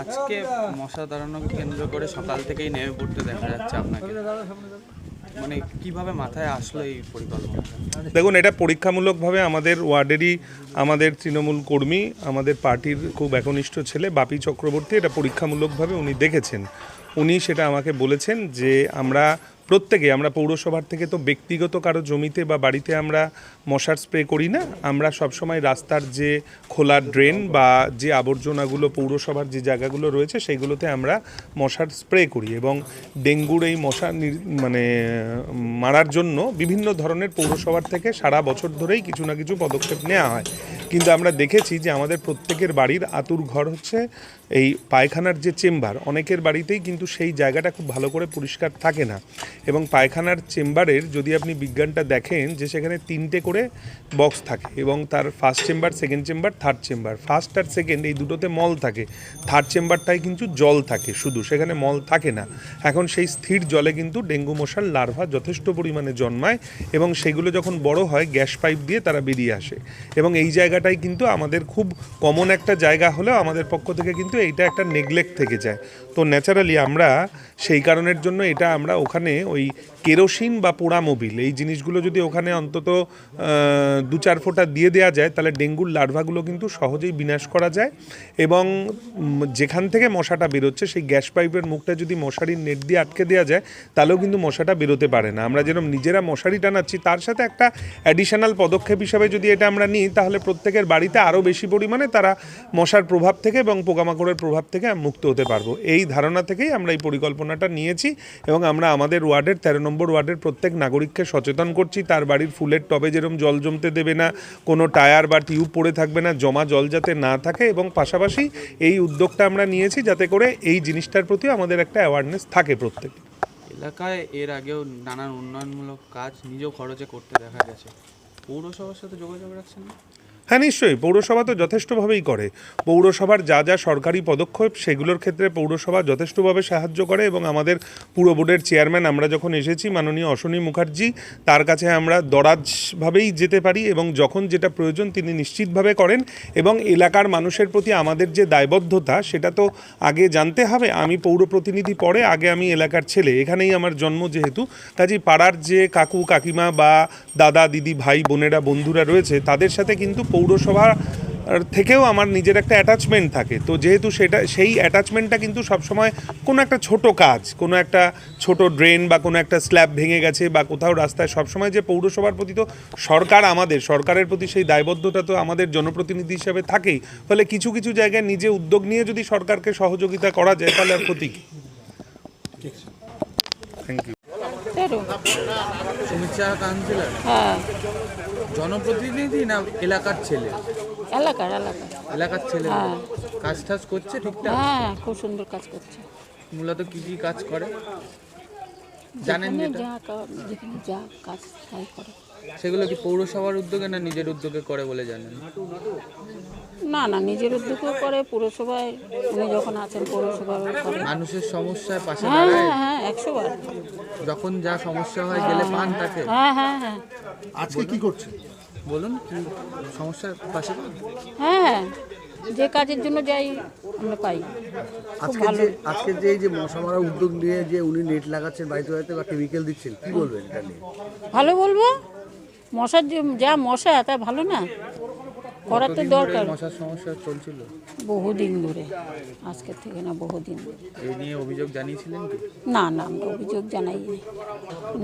আজকে মশা দাঁড়ানোকে কেন্দ্র করে সকাল থেকেই নেমে পড়তে দেখা যাচ্ছে আপনাকে। মানে কীভাবে মাথায় আসলো এই পরিকল্পনা? দেখুন, এটা পরীক্ষামূলকভাবে আমাদের ওয়ার্ডেরই আমাদের তৃণমূল কর্মী, আমাদের পার্টির খুব একনিষ্ঠ ছেলে বাপি চক্রবর্তী এটা পরীক্ষামূলকভাবে উনি দেখেছেন। উনি সেটা আমাকে বলেছেন যে আমরা প্রত্যেকে, আমরা পৌরসভার থেকে তো ব্যক্তিগত কারও জমিতে বা বাড়িতে আমরা মশার স্প্রে করি না, আমরা সবসময় রাস্তার যে খোলা ড্রেন বা যে আবর্জনাগুলো পৌরসভার যে জায়গাগুলো রয়েছে সেইগুলোতে আমরা মশার স্প্রে করি এবং ডেঙ্গুর এই মশা মানে মারার জন্য বিভিন্ন ধরনের পৌরসভার থেকে সারা বছর ধরেই কিছু না কিছু পদক্ষেপ নেওয়া হয়। কিন্তু আমরা দেখেছি যে আমাদের প্রত্যেকের বাড়ির আতুর ঘর হচ্ছে এই পায়খানার যে চেম্বার, অনেকের বাড়িতেই কিন্তু সেই জায়গাটা খুব ভালো করে পরিষ্কার থাকে না। এবং পায়খানার চেম্বারের যদি আপনি বিজ্ঞানটা দেখেন যে সেখানে তিনটে করে বক্স থাকে এবং তার first chamber second chamber third chamber first আর সেকেন্ড এই দুটোতে মল থাকে। থার্ড চেম্বারটায় কিন্তু জল থাকে শুধু, সেখানে মল থাকে না। এখন সেই স্থির জলে কিন্তু ডেঙ্গু মশার লার্ভা যথেষ্ট পরিমাণে জন্মায় এবং সেগুলো যখন বড় হয়, গ্যাস পাইপ দিয়ে তারা বেরিয়ে আসে। এবং এই জায়গাটাই কিন্তু আমাদের খুব কমন একটা জায়গা হলেও আমাদের পক্ষ থেকে কিন্তু এইটা একটা নেগলেক্ট থেকে যায়। তো ন্যাচারালি আমরা সেই কারণের জন্য এটা আমরা ওখানে ওই কেরোসিন বা পোড়ামোবিল, এই জিনিসগুলো যদি ওখানে অন্তত দু চার ফোঁটা দিয়ে দেওয়া যায়, তাহলে ডেঙ্গুর লার্ভাগুলো কিন্তু সহজেই বিনাশ করা যায় এবং যেখান থেকে মশাটা বেরোচ্ছে, সেই গ্যাস পাইপের মুখটা যদি মশারির নেট দিয়ে আটকে দেওয়া যায়, তাহলেও কিন্তু মশাটা বেরোতে পারে না। আমরা যেরকম নিজেরা মশারি টানাচ্ছি, তার সাথে একটা অ্যাডিশনাল পদক্ষেপ হিসাবে যদি এটা আমরা নিই, তাহলে প্রত্যেকের বাড়িতে আরও বেশি পরিমাণে তারা মশার প্রভাব থেকে এবং পোকামাকড়ের প্রভাব থেকে মুক্ত হতে পারব। এই ধারণা থেকেই আমরা এই পরিকল্পনাটা নিয়েছি এবং আমরা আমাদের ওয়ার্ডের, তেরো নম্বর ওয়ার্ডের প্রত্যেক নাগরিককে সচেতন করছি। তার বাড়ির ফুলের টবে যেরকম জল জমতে দেবে না, কোনো টায়ার বা টিউব পড়ে থাকবে না, জমা জল যাতে না থাকে এবং পাশাপাশি এই উদ্যোগটা আমরা নিয়েছি যাতে করে এই জিনিসটার প্রতি আমাদের একটা অ্যাওয়ারনেস থাকে প্রত্যেক। এলাকায় এর আগেও নানান উন্নয়নমূলক কাজ নিজেও খরচে করতে দেখা গেছে। পৌরসভার সাথে যোগাযোগ রাখছেন? না হ্যাঁ নিশ্চয়ই। পৌরসভা তো যথেষ্টভাবেই করে। পৌরসভার যা যা সরকারি পদক্ষেপ, সেগুলোর ক্ষেত্রে পৌরসভা যথেষ্টভাবে সাহায্য করে এবং আমাদের পুরো বোর্ডের চেয়ারম্যান, আমরা যখন এসেছি, মাননীয় অশ্বনী মুখার্জি, তার কাছে আমরা দরাজভাবেই যেতে পারি এবং যখন যেটা প্রয়োজন তিনি নিশ্চিতভাবে করেন এবং এলাকার মানুষের প্রতি আমাদের যে দায়বদ্ধতা, সেটা তো আগে জানতে হবে। আমি পৌর প্রতিনিধি পরে, আগে আমি এলাকার ছেলে। এখানেই আমার জন্ম যেহেতু। কাজেই পাড়ার যে কাকু, কাকিমা বা দাদা, দিদি, ভাই, বোনেরা, বন্ধুরা রয়েছে, তাদের সাথে কিন্তু পৌরসভা থেকেও আমার নিজের একটা অ্যাটাচমেন্ট থাকে। তো যেহেতু সেটা সেই অ্যাটাচমেন্টটা কিন্তু সবসময় কোনো একটা ছোট কাজ কোনো একটা ছোট ড্রেন বা কোনো একটা স্ল্যাব ভেঙে গেছে বা কোথাও রাস্তায় সবসময় যে পৌরসভার প্রতি তো সরকার আমাদের সরকারের প্রতি সেই দায়বদ্ধতা তো আমাদের জনপ্রতিনিধি হিসাবে থাকেই। ফলে কিছু কিছু জায়গায় নিজে উদ্যোগ নিয়ে যদি সরকারকে সহযোগিতা করা যায় তাহলে আর ক্ষতি কি? থ্যাংক ইউ হ্যাঁ। জনপ্রতিনিধি না এলাকার ছেলে? এলাকার এলাকার। এলাকার ছেলে। হ্যাঁ। কাজ টাজ করছে ঠিকঠাক? হ্যাঁ খুব সুন্দর কাজ করছে। মূলত কি কি কাজ করে? জানেন যেটা? যা কাজ তাই করে। সেগুলো কি পৌরসভার উদ্যোগে না নিজের উদ্যোগে করে বলে জানেন? না না নিজের উদ্যোগও করে পুরসভায় উনি যখন আছেন পৌরসভায় করে। মানুষের সমস্যায় পাশে হ্যাঁ দাঁড়ায়? হ্যাঁ হ্যাঁ একশো বার। যখন যা সমস্যা হয় গেলে পান তাকে? হ্যাঁ হ্যাঁ হ্যাঁ। আজকে কি করছে? বলুন কি সমস্যার পাশে? হ্যাঁ হ্যাঁ যে কাজের জন্য যাই আমরা পাই। আজকে যে আজকে যে এই যে মশা মারা উদ্যোগ নিয়ে যে উনি নেট লাগাচ্ছেন বাড়িতে বাড়িতে বা কেমিক্যাল দিচ্ছেন কি বলবেন এটা নিয়ে? ভালো বলব? মশার যে যা মশা তা ভালো না? করার তো দরকার। মশার সমস্যা চলছিল। বহুদিন ধরে। আজকে থেকে না বহুদিন ধরে। এই নিয়ে অভিযোগ জানিয়েছিলেন কি? না না আমরা অভিযোগ জানাই নি।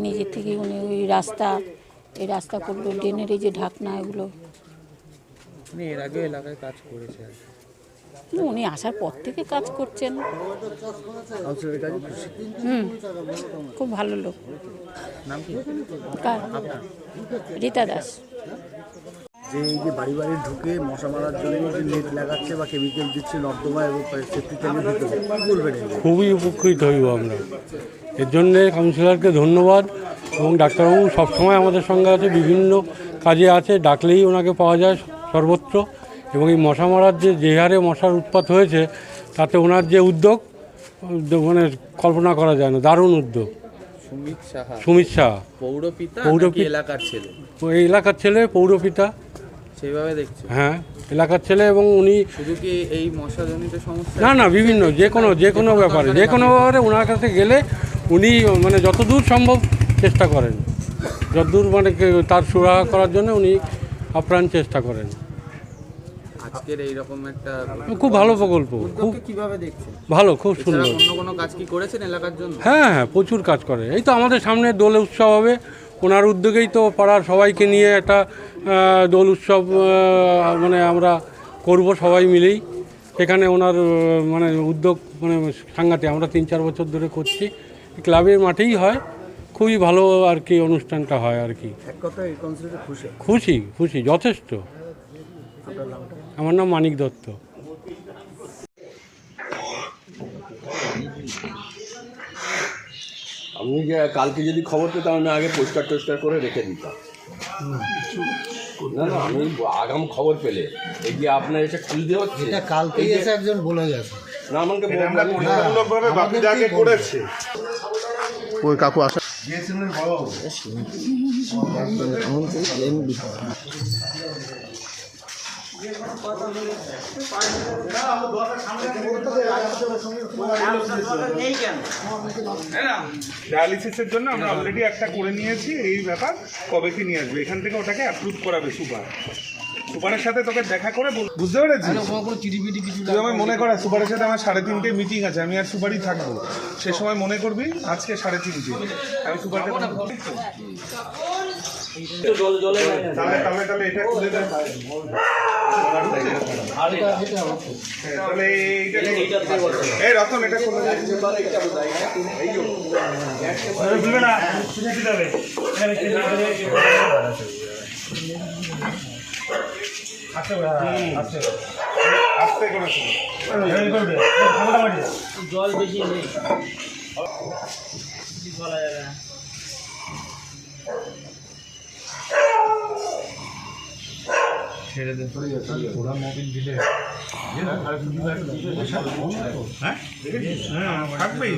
নিজের থেকে উনি ওই রাস্তা এই রাস্তা করল ড্রেনের এই যে ঢাকনা এগুলো। উনি এর আগে এলাকায় কাজ করেছে আর কি। উনি আসার পর থেকে কাজ করছেন। হুম খুব ভালো লোক। কার? রীতা দাস। যে এই যে বাড়ি বাড়ি ঢুকে মশা মারার জন্য যে নেট লাগাচ্ছে বা কেমিক্যাল দিচ্ছে নর্দমা এবং সেফটি বলবেন খুবই উপকৃত হইব আমরা। এর জন্যে কাউন্সিলরকে ধন্যবাদ এবং ডাক্তারবাবু সবসময় আমাদের সঙ্গে আছে বিভিন্ন কাজে আছে ডাকলেই ওনাকে পাওয়া যায় সর্বত্র। এবং এই মশা মারার যে যে হারে মশার উৎপাত হয়েছে তাতে ওনার যে উদ্যোগ উদ্যোগ মানে কল্পনা করা যায় না দারুণ উদ্যোগ। সুমিত সাহা। সুমিত পৌরপিতা পৌরপি- এলাকার ছেলে? এই এলাকার ছেলে পৌরপিতা। সেইভাবে দেখছে। হ্যাঁ এলাকার ছেলে এবং উনি শুধু কি এই মশাজনিত সমস্যা? না না বিভিন্ন যে কোনো যে কোনো ব্যাপারে যে কোনো ব্যাপারে ওনার কাছে গেলে উনি মানে যতদূর সম্ভব চেষ্টা করেন। যতদূর মানে তার সুরাহা করার জন্য উনি আপ্রাণ চেষ্টা করেন। আজকের এইরকম একটা খুব ভালো প্রকল্প। খুব কীভাবে দেখছেন? ভালো খুব সুন্দর। অন্য কোনো কাজ কি করেছেন এলাকার জন্য? হ্যাঁ হ্যাঁ প্রচুর কাজ করে। এই তো আমাদের সামনে দোল উৎসব হবে। ওনার উদ্যোগেই তো পাড়ার সবাইকে নিয়ে একটা দোল উৎসব মানে আমরা করব সবাই মিলেই। সেখানে ওনার মানে উদ্যোগ মানে সাংঘাতে আমরা তিন চার বছর ধরে করছি। ক্লাবের মাঠেই হয়। খুবই ভালো আর কি অনুষ্ঠানটা হয় আর কি। এই খুশি। খুশি যথেষ্ট। আমার নাম মানিক দত্ত। আপনি যে কালকে যদি খবর পেতাম আমি আগে পরিষ্কার টরিষ্কার করে রেখে দিতাম। না না আমি আগাম খবর পেলে এই যে আপনার এসে খুলতে হচ্ছে। কালকে এসে একজন বলে গেছে। না আমাকে বাপি যাকে করেছে। ওই কাকু আসা। ডায়ালিসিসের জন্য আমরা অলরেডি একটা করে নিয়েছি এই ব্যাপার কবে কি নিয়ে আসবে? এখান থেকে ওটাকে অ্যাপ্রুভ করাবে সুপার সুপারের সাথে তোকে দেখা করে বল- বুঝতে পেরেছিস? তুই আমার মনে করা সুপারের সাথে আমার সাড়ে তিনটে মিটিং আছে আমি আর সুপারই থাকব। সে সময় মনে করবি আজকে সাড়ে তিনটে। আমি সুপারকে তাহলে তাহলে এটা খুলে দে হ্যাঁ, তাহলে খুলে দে। আস্তে করে শোনো। হ্যাঁ, থাকবেই।